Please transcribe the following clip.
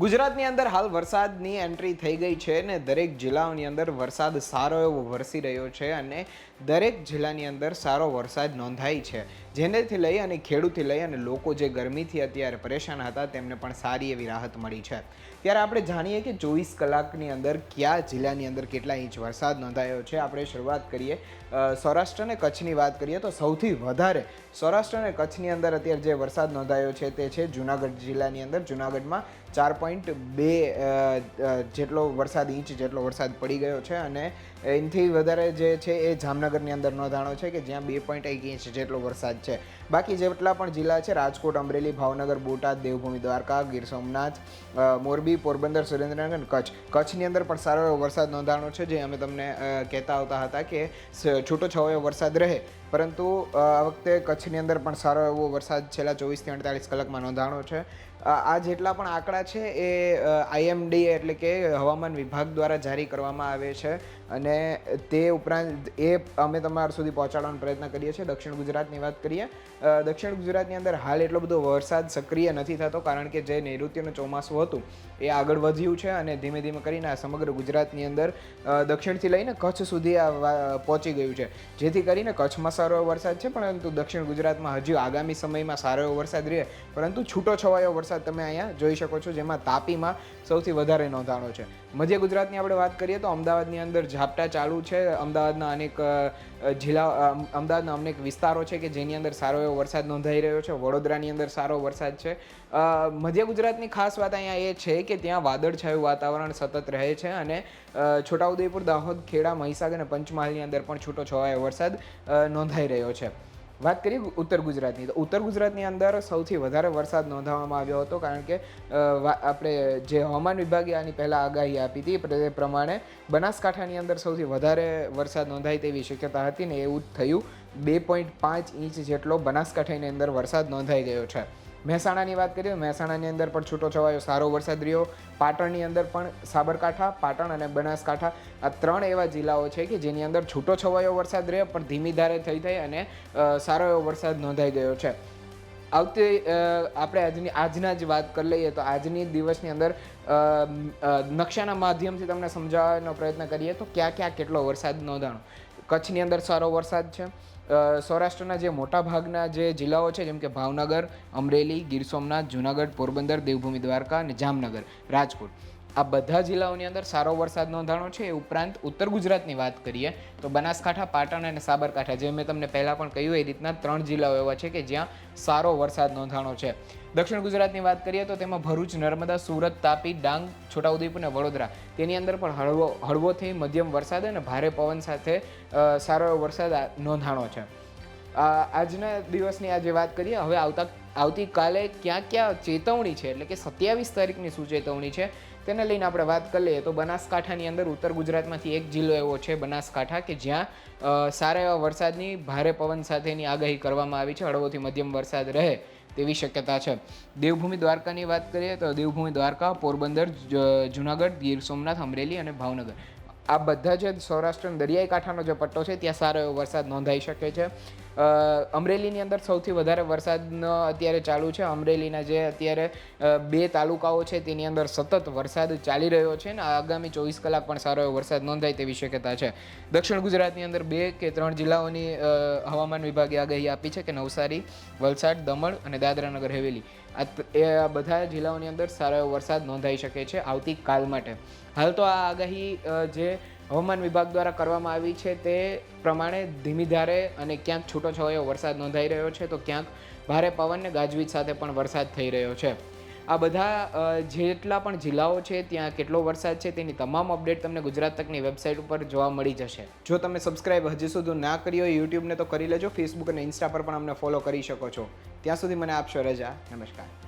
ગુજરાતની અંદર હાલ વરસાદની એન્ટ્રી થઈ ગઈ છે ને દરેક જિલ્લાઓની અંદર વરસાદ સારો એવો વરસી રહ્યો છે અને દરેક જિલ્લાની અંદર સારો વરસાદ નોંધાય છે. જેનેથી લઈ અને ખેડૂતથી લઈ અને લોકો જે ગરમીથી અત્યારે પરેશાન હતા, તેમને પણ સારી એવી રાહત મળી છે. ત્યારે આપણે જાણીએ કે ચોવીસ કલાકની અંદર કયા જિલ્લાની અંદર કેટલા ઇંચ વરસાદ નોંધાયો છે. આપણે શરૂઆત કરીએ સૌરાષ્ટ્ર અને કચ્છની વાત કરીએ તો સૌથી વધારે સૌરાષ્ટ્ર અને કચ્છની અંદર અત્યારે જે વરસાદ નોંધાયો છે તે છે જુનાગઢ જિલ્લાની અંદર. જુનાગઢમાં ચાર પોઈન્ટ બે જેટલો વરસાદ ઇંચ જેટલો વરસાદ પડી ગયો છે અને એનાથી વધારે જે છે એ જામનગરની અંદર નોંધાણો છે કે જ્યાં બે પોઈન્ટ એક ઇંચ જેટલો વરસાદ છે બાકી જેટલા પણ જિલ્લા છે, રાજકોટ, અમરેલી, ભાવનગર, બોટાદ, દેવભૂમિ, દ્વારકા, ગીર સોમનાથ મોરબી, પોરબંદર, સુરેન્દ્રનગર, કચ્છ. કચ્છની અંદર પણ સારો એવો વરસાદ નોંધાણો છે, જે અમે તમને કહેતા આવતા હતા કે છૂટો છવાયો વરસાદ રહે પરંતુ આ વખતે કચ્છની અંદર પણ સારો એવો વરસાદ છેલ્લા ચોવીસથી અડતાલીસ કલાકમાં નોંધાણો છે. આ જેટલા પણ આંકડા છે એ આઈએમડી એટલે કે હવામાન વિભાગ દ્વારા જારી કરવામાં આવે છે અને તે ઉપરાંત એ અમે તમારા સુધી પહોંચાડવાનો પ્રયત્ન કરીએ છીએ. દક્ષિણ ગુજરાતની વાત કરીએ દક્ષિણ ગુજરાતની અંદર હાલ એટલો બધો વરસાદ સક્રિય નથી થતો કારણ કે જે નૈઋત્યનું ચોમાસું હતું એ આગળ વધ્યું છે અને ધીમે ધીમે કરીને આ સમગ્ર ગુજરાતની અંદર દક્ષિણથી લઈને કચ્છ સુધી આ પહોંચી ગયું છે. જેથી કરીને કચ્છમાં સારો એવો વરસાદ છે પરંતુ દક્ષિણ ગુજરાતમાં હજી આગામી સમયમાં સારો એવો વરસાદ રહે. પરંતુ છૂટો છવાયો વરસાદ તમે અહીંયા જોઈ શકો છો જેમાં તાપીમાં સૌથી વધારે નોંધાણો છે. મધ્ય ગુજરાતની આપણે વાત કરીએ તો અમદાવાદની અંદર ઝાપટા ચાલુ છે. અમદાવાદના અનેક જિલ્લા અમદાવાદના અનેક વિસ્તારો છે કે જેની અંદર સારો એવો વરસાદ નોંધાઈ રહ્યો છે. વડોદરાની અંદર સારો વરસાદ છે. મધ્ય ગુજરાતની ખાસ વાત અહીંયા એ છે કે ત્યાં વાદળછાયું વાતાવરણ સતત રહે છે અને છોટાઉદેપુર દાહોદ ખેડા મહીસાગર અને પંચમહાલની અંદર પણ છૂટો છવાયો વરસાદ અ, નોંધાઈ રહ્યો છે. વાત કરીએ ઉત્તર ગુજરાતની, તો ઉત્તર ગુજરાતની અંદર સૌથી વધારે વરસાદ નોંધાવવામાં આવ્યો હતો કારણ કે આપણે જે હવામાન વિભાગે આની પહેલાં આગાહી આપી હતી તે પ્રમાણે બનાસકાંઠાની અંદર સૌથી વધારે વરસાદ નોંધાય તેવી શક્યતા હતી ને એવું થયું. બે પોઈન્ટ પાંચ ઇંચ જેટલો બનાસકાંઠાની અંદર વરસાદ નોંધાઈ ગયો છે. મહેસાણાની વાત કરીએ મહેસાણાની અંદર પણ છૂટો છવાયો, સારો વરસાદ રહ્યો. પાટણની અંદર પણ સાબરકાંઠા, પાટણ અને બનાસકાંઠા આ ત્રણ એવા જિલ્લાઓ છે કે જેની અંદર છૂટો છવાયો વરસાદ રહ્યો, પણ ધીમી ધારે થઈ થઈ અને સારો એવો વરસાદ નોંધાઈ ગયો છે. આવતી આપણે આજની, આજના જ વાત કરી લઈએ તો આજની દિવસની અંદર નકશાના માધ્યમથી તમને સમજાવવાનો પ્રયત્ન કરીએ તો ક્યાં ક્યાં કેટલો વરસાદ નોંધાણો. કચ્છની અંદર સારો વરસાદ છે સૌરાષ્ટ્રના જે મોટા ભાગના જે જિલ્લાઓ છે, જેમ કે ભાવનગર, અમરેલી, ગીર સોમનાથ, જુનાગઢ, પોરબંદર, દેવભૂમિ દ્વારકા અને જામનગર, રાજકોટ. આ બધા જિલ્લાઓની અંદર સારો વરસાદ નોંધાણો છે. એ ઉપરાંત ઉત્તર ગુજરાતની વાત કરીએ તો બનાસકાંઠા, પાટણ અને સાબરકાંઠા, જે મેં તમને પહેલાં પણ કહ્યું એ રીતના ત્રણ જિલ્લાઓ એવા છે કે જ્યાં સારો વરસાદ નોંધાણો છે. દક્ષિણ ગુજરાતની વાત કરીએ તો તેમાં ભરૂચ, નર્મદા, સુરત, તાપી, ડાંગ, છોટાઉદેપુર અને વડોદરા. તેની અંદર પણ હળવો, હળવોથી મધ્યમ વરસાદ અને ભારે પવન સાથે સારો એવો વરસાદ નોંધાણો છે. આજના દિવસની આજે વાત કરીએ, હવે આવતા આવતીકાલે ક્યાં ક્યાં ચેતવણી છે? એટલે કે સત્યાવીસ તારીખની શું ચેતવણી છે? તેને લઈને આપણે વાત કરી લઈએ. તો બનાસકાંઠાની અંદર ઉત્તર ગુજરાતમાંથી એક જિલ્લો એવો છે બનાસકાંઠા કે જ્યાં સારા એવા વરસાદની ભારે પવન સાથેની આગાહી કરવામાં આવી છે. હળવોથી મધ્યમ વરસાદ રહે તેવી શક્યતા છે. દેવભૂમિ દ્વારકાની વાત કરીએ તો દેવભૂમિ દ્વારકા, પોરબંદર જુનાગઢ, ગીર સોમનાથ, અમરેલી અને ભાવનગર. આ બધા જે સૌરાષ્ટ્રના દરિયાઈ કાંઠાનો જે પટ્ટો છે, ત્યાં સારો એવો વરસાદ નોંધાઈ શકે છે. અમરેલીની અંદર સૌથી વધારે વરસાદનો અત્યારે ચાલુ છે. અમરેલીના જે અત્યારે બે તાલુકાઓ છે તેની અંદર સતત વરસાદ ચાલી રહ્યો છે ને આગામી ચોવીસ કલાક પણ સારો એવો વરસાદ નોંધાય તેવી શક્યતા છે. દક્ષિણ ગુજરાતની અંદર બે કે ત્રણ જિલ્લાઓની હવામાન વિભાગે આગાહી આપી છે કે નવસારી, વલસાડ, દમણ અને દાદરાનગર, હવેલી. આ બધા જિલ્લાઓની અંદર સારો એવો વરસાદ નોંધાઈ શકે છે આવતીકાલ માટે. હાલ તો આ આગાહી જે હવામાન વિભાગ દ્વારા કરવામાં આવી છે તે પ્રમાણે ધીમી ધારે અને ક્યાંક છૂટો છવાયો વરસાદ નોંધાઈ રહ્યો છે, તો ક્યાંક ભારે પવનને ગાજવીજ સાથે પણ વરસાદ થઈ રહ્યો છે. આ બધા જેટલા પણ જિલ્લાઓ છે, ત્યાં કેટલો વરસાદ છે તેની તમામ અપડેટ તમને ગુજરાત તકની વેબસાઇટ ઉપર જોવા મળી જશે. જો તમે સબસ્ક્રાઇબ હજી સુધી ના કરી હોય, યુટ્યુબને તો કરી લેજો, ફેસબુક અને ઇન્સ્ટા પર પણ અમને ફોલો કરી શકો છો. ત્યાં સુધી મને આપશો રજા. નમસ્કાર.